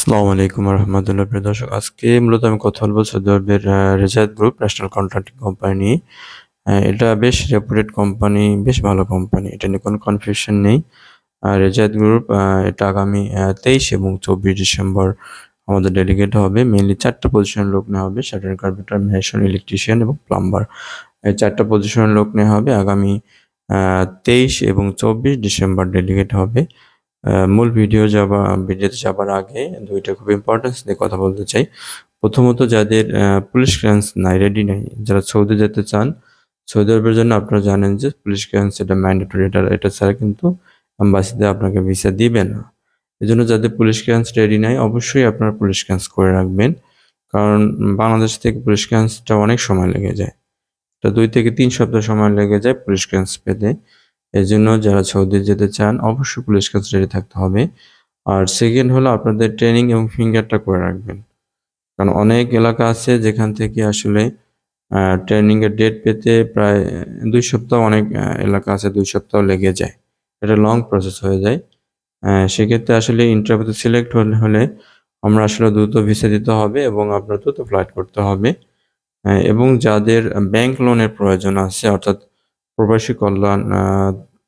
আসসালামু আলাইকুম রহমতুল্লাহ প্রিয় দর্শক, আজকে মূলত আমি কথা বলব সৌদি আরবের গ্রুপ, ন্যাশনাল কন্ট্রাক্টিং কোম্পানি এটা বেশ রেপুটেড কোম্পানি, বেশ ভালো কোম্পানি, এটা নিয়ে কোনো কনফিউশন নেই। রেজাদ গ্রুপ এটা আগামী তেইশ এবং চব্বিশ ডিসেম্বর আমাদের ডেলিগেট হবে। মেনলি চারটা পজিশন লোক নেওয়া হবে শাটার কার্পেন্টার মেশন ইলেকট্রিশিয়ান এবং প্লাম্বার এই চারটা পজিশনের লোক নেওয়া হবে আগামী তেইশ এবং চব্বিশ ডিসেম্বর ডেলিগেট হবে। মূল ভিডিও যাবা, ভিডিওতে যাবার আগে দুইটা খুব ইম্পর্টেন্স নিয়ে কথা বলতে চাই। প্রথমত যাদের পুলিশ ক্লিয়ারেন্স নাই রেডি নাই, যারা সৌদি যেতে চান, সৌদি আরবের জন্য আপনারা জানেন যে পুলিশ ক্লিয়ারেন্স এটা ম্যান্ডেটরি এটা এটা ছাড়া কিন্তু অ্যাম্বাসিতে আপনাকে ভিসা দিবে না। এই জন্য যাদের পুলিশ ক্লিয়ারেন্স রেডি নাই, অবশ্যই আপনারা পুলিশ ক্লিয়ারেন্স করে রাখবেন। কারণ বাংলাদেশ থেকে পুলিশ ক্লিয়ারেন্সটা অনেক সময় লেগে যায়। এটা দুই থেকে তিন সপ্তাহ সময় লেগে যায় পুলিশ ক্লিয়ারেন্স পেতে। এই জন্য যারা সৌদি যেতে চান, অবশ্যই পুলিশ কাজ রেডি থাকতে হবে। আর সেকেন্ড হলো আপনাদের ট্রেনিং এবং ফিঙ্গারটা করে রাখবেন। কারণ অনেক এলাকা আছে যেখান থেকে আসলে ট্রেনিং এর ডেট পেতে প্রায় দুই সপ্তাহ অনেক এলাকা আছে, দুই সপ্তাহ লেগে যায়। এটা লং প্রসেস হয়ে যায়। সেক্ষেত্রে আসলে ইন্টারভিউতে সিলেক্ট হলে হলে আমরা আসলে দ্রুত ভিসা দিতে হবে এবং আপনার দ্রুত ফ্লাইট করতে হবে। এবং যাদের ব্যাংক লোনের প্রয়োজন আছে, অর্থাৎ প্রবাসী কল্যাণ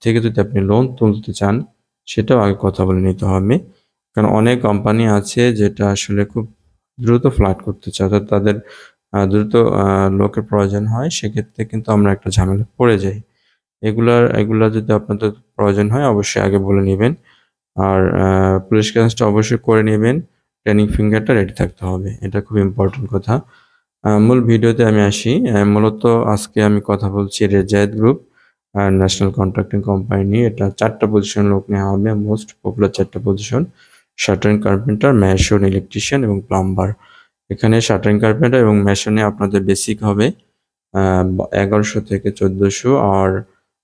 থেকে যদি আপনি লোন তুলতে চান, সেটাও আগে কথা বলে নিতে হবে। কারণ অনেক কোম্পানি আছে যেটা আসলে খুব দ্রুত ফ্লাইট করতে চায়, অর্থাৎ তাদের দ্রুত লোকের প্রয়োজন হয়, সেক্ষেত্রে কিন্তু আমরা একটা ঝামেলা পড়ে যাই। এগুলার, এগুলা যদি আপনাদের প্রয়োজন হয়, অবশ্যই আগে বলে নেবেন। আর পুলিশ ক্লিয়ারেন্সটা অবশ্যই করে নেবেন। ট্রেনিং ফিঙ্গারটা রেডি থাকতে হবে। এটা খুব ইম্পর্টেন্ট কথা। মূল ভিডিওতে আমি আসি। মূলত আজকে আমি কথা বলছি Rezayed group national contracting company এটা চারটা পজিশন লোক নেওয়া হবে মোস্ট পপুলার চারটা position shuttering carpenter mason electrician এবং প্লাম্বার এখানে শাটারিং কার্পেন্টার এবং ম্যাশনে আপনাদের বেসিক হবে এগারোশো থেকে চোদ্দোশো আর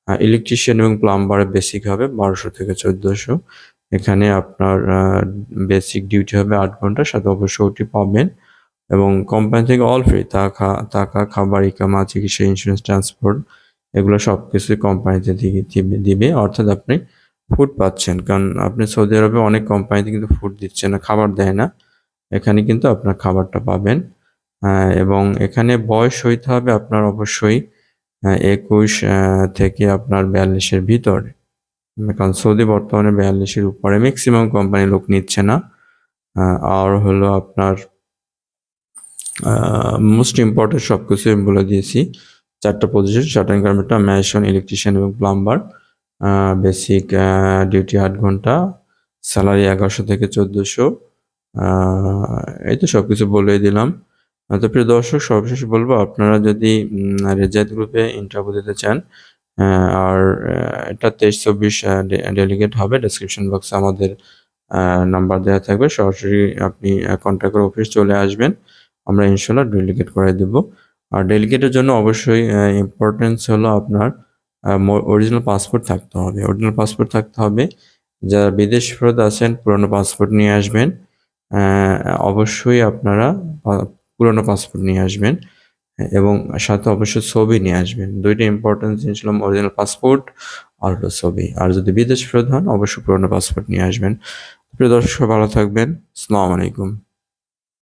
ইলেকট্রিশিয়ান এবং প্লাম্বারের বেসিক হবে বারোশো থেকে চোদ্দোশো। এখানে আপনার বেসিক ডিউটি হবে আট ঘণ্টা সাথে অবশ্যই ওটি পাবেন। এবং কোম্পানি থেকে অল ফ্রি টাকা টাকা, খাবার, ইকামা, চিকিৎসা ইন্স্যুরেন্স ট্রান্সপোর্ট এগুলো সব কিছুই কোম্পানিতে দিবে- অর্থাৎ আপনি ফুড পাচ্ছেন। কারণ আপনি সৌদি আরবে অনেক কোম্পানিতে কিন্তু ফুড দিচ্ছে না, খাবার দেয় না। এখানে কিন্তু আপনার খাবারটা পাবেন। এবং এখানে বয়স হইতে হবে আপনার অবশ্যই একুশ থেকে আপনার বিয়াল্লিশের ভিতরে। কারণ সৌদি বর্তমানে বিয়াল্লিশের উপরে ম্যাক্সিমাম কোম্পানি লোক নিচ্ছে না। আর হলো আপনার মোস্ট ইম্পর্টেন্ট সব কিছু আমি বলে দিয়েছি। চারটা position shuttering carpenter mason electrician এবং প্লাম্বার বেসিক ডিউটি আট ঘণ্টা স্যালারি এগারোশো থেকে চোদ্দোশো এই তো সব কিছু বলে দিলাম। তো প্রিয় দর্শক, সর্বশেষ বলব, আপনারা যদি রেজাত গ্রুপে ইন্টারভিউ দিতে চান আর এটা তেইশ চব্বিশ ডেলিগেট হবে ডেসক্রিপশন বক্সে আমাদের নাম্বার দেওয়া থাকবে। সরাসরি আপনি কন্ট্যাক্ট করে অফিস চলে আসবেন। আমরা ইনশাল্লাহ ডেলিগেট করে দেব। আর ডেলিগেটের জন্য অবশ্যই ইম্পর্টেন্স হলো আপনার অরিজিনাল পাসপোর্ট থাকতে হবে। অরিজিনাল পাসপোর্ট থাকতে হবে। যারা বিদেশ ফেরত আছেন, পুরনো পাসপোর্ট নিয়ে আসবেন। অবশ্যই আপনারা পুরনো পাসপোর্ট নিয়ে আসবেন। এবং সাথে অবশ্যই ছবি নিয়ে আসবেন। দুইটা ইম্পর্টেন্ট জিনিস অরিজিনাল পাসপোর্ট আর হলো ছবি। আর যদি বিদেশ ফেরত হন, অবশ্যই পুরনো পাসপোর্ট নিয়ে আসবেন। প্রিয় দর্শক, ভালো থাকবেন। আসসালামু আলাইকুম।